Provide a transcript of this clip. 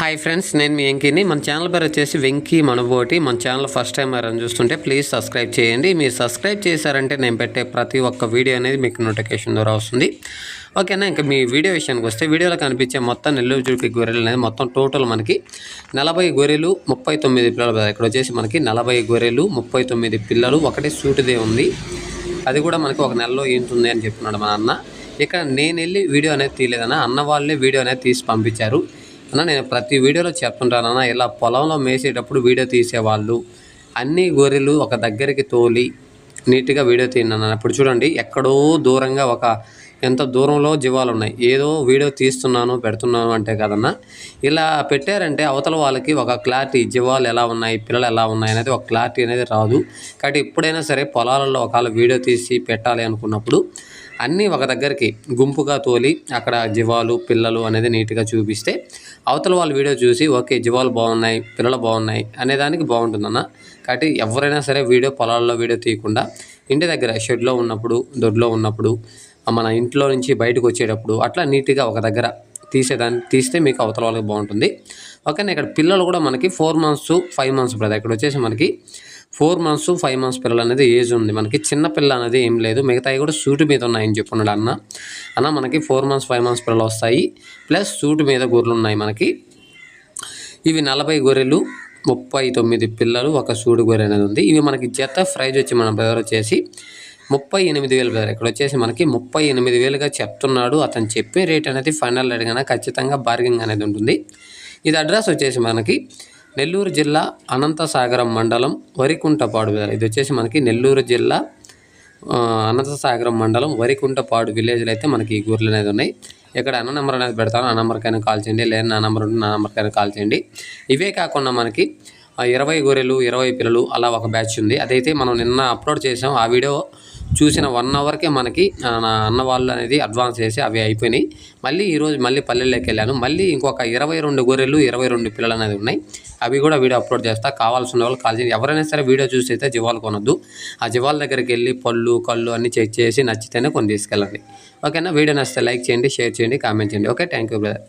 Hi friends నేను మీ వెంకీని. మన channel పేరు వచ్చేసి వెంకీ మనబోటి. మన ఛానల్ ఫస్ట్ టైం ఎవరైనా చూస్తుంటే ప్లీజ్ సబ్స్క్రైబ్ చేయండి. మీరు సబ్స్క్రైబ్ చేశారంటే నేను పెట్టే ప్రతి ఒక్క వీడియో అనేది మీకు నోటిఫికేషన్ ద్వారా వస్తుంది. ఓకేనా ఇంకా మీ వీడియో విషయానికి వస్తే వీడియోలో కనిపించే మొత్తం నెల్లూరు జుడిపి గొర్రెలు అనేది మొత్తం టోటల్ మనకి నలభై గొర్రెలు ముప్పై తొమ్మిది పిల్లలు. ఇక్కడ వచ్చేసి మనకి నలభై గొర్రెలు ముప్పై తొమ్మిది పిల్లలు. ఒకటి సూటిదే ఉంది. అది కూడా మనకి ఒక నెలలో ఏంటుంది అని చెప్తున్నాడు మా అన్న. ఇక్కడ నేను వెళ్ళి వీడియో అనేది తీయలేదన్న. అన్న వాళ్ళే వీడియో అనేది తీసి పంపించారు. అన్న నేను ప్రతి వీడియోలో చెప్తుంటానన్న ఇలా పొలంలో మేసేటప్పుడు వీడియో తీసేవాళ్ళు అన్ని గొర్రెలు ఒక దగ్గరికి తోలి నీట్గా వీడియో తీయను ఇప్పుడు చూడండి ఎక్కడో దూరంగా ఒక ఎంత దూరంలో జీవాలు ఉన్నాయి? ఏదో వీడియో తీస్తున్నాను పెడుతున్నాను అంటే కదన్నా ఇలా పెట్టారంటే అవతల వాళ్ళకి ఒక క్లారిటీ జీవాలు ఎలా ఉన్నాయి పిల్లలు ఎలా ఉన్నాయి అనేది ఒక క్లారిటీ అనేది రాదు. కాబట్టి ఎప్పుడైనా సరే పొలాలలో ఒకవేళ వీడియో తీసి పెట్టాలి అనుకున్నప్పుడు అన్నీ ఒక దగ్గరికి గుంపుగా తోలి అక్కడ జీవాలు పిల్లలు అనేది నీట్గా చూపిస్తే అవతల వాళ్ళ వీడియో చూసి ఓకే జీవాలు బాగున్నాయి పిల్లలు బాగున్నాయి అనేదానికి బాగుంటుందన్న. కాబట్టి ఎవరైనా సరే వీడియో పొలాల్లో వీడియో తీయకుండా ఇంటి దగ్గర షెడ్లో ఉన్నప్పుడు దొడ్లో ఉన్నప్పుడు మన ఇంట్లో నుంచి బయటకు వచ్చేటప్పుడు అట్లా నీట్గా ఒక దగ్గర తీసేదాన్ని తీస్తే మీకు అవతల వాళ్ళకి బాగుంటుంది. ఓకేనా ఇక్కడ పిల్లలు కూడా మనకి four months five months brother ఇక్కడ వచ్చేసి మనకి ఫోర్ మంత్స్ ఫైవ్ మంత్స్ పిల్లలు అనేది ఏజ్ ఉంది. మనకి చిన్న పిల్ల అనేది ఏం లేదు. మిగతాయి కూడా సూటు మీద ఉన్నాయని చెప్పున్నాడు అన్న. అన్న మనకి ఫోర్ మంత్స్ ఫైవ్ మంత్స్ పిల్లలు వస్తాయి. ప్లస్ సూటు మీద గొర్రెలు ఉన్నాయి మనకి. ఇవి నలభై గొర్రెలు ముప్పై తొమ్మిది పిల్లలు ఒక సూడు గొర్రె అనేది ఉంది. ఇవి మనకి జత ప్రైజ్ వచ్చి మన బ్రదర్ వచ్చేసి ముప్పై ఎనిమిది వేలు బ్రదర్. ఇక్కడ వచ్చేసి మనకి ముప్పై ఎనిమిది వేలుగా చెప్తున్నాడు. అతను చెప్పే రేట్ అనేది ఫైనల్ అడిగినా ఖచ్చితంగా బార్గింగ్ అనేది ఉంటుంది. ఇది అడ్రస్ వచ్చేసి మనకి నెల్లూరు జిల్లా అనంతసాగరం మండలం వరికుంటపాడు బ్రదర్. ఇది వచ్చేసి మనకి నెల్లూరు జిల్లా అనంతసాగరం మండలం వరికుంటపాడు విలేజ్లో అయితే మనకి ఈ గొర్రెలు అనేది ఉన్నాయి. ఇక్కడ అన్న నెంబర్ అనేది పెడతాను. ఆ నెంబర్కైనా కాల్ చేయండి లేదా నా నెంబర్ ఉంటే నా నెంబర్కైనా కాల్ చేయండి. ఇవే కాకుండా మనకి ఇరవై గొర్రెలు ఇరవై పిల్లలు అలా ఒక బ్యాచ్ ఉంది. అదైతే మనం నిన్న అప్లోడ్ చేసాం ఆ వీడియో చూసిన వన్ అవర్కే మనకి నా అన్న వాళ్ళు అనేది అడ్వాన్స్ చేసి అవి అయిపోయినాయి. మళ్ళీ ఈరోజు మళ్ళీ పల్లెల్లోకి వెళ్ళాను. మళ్ళీ ఇంకొక ఇరవై రెండు గొర్రెలు ఇరవై రెండు పిల్లలు అనేది ఉన్నాయి. అవి కూడా వీడియో అప్లోడ్ చేస్తా. కావాల్సిన వాళ్ళు కాల్ చేసి ఎవరైనా సరే వీడియో చూసి అయితే జీవాలు కొనొద్దు. ఆ జీవాల దగ్గరికి వెళ్ళి పళ్ళు కళ్ళు అన్నీ చెక్ చేసి నచ్చితేనే కొన్ని తీసుకెళ్ళండి. ఓకేనా? వీడియో నచ్చితే లైక్ చేయండి షేర్ చేయండి కామెంట్ చేయండి. Okay thank you brother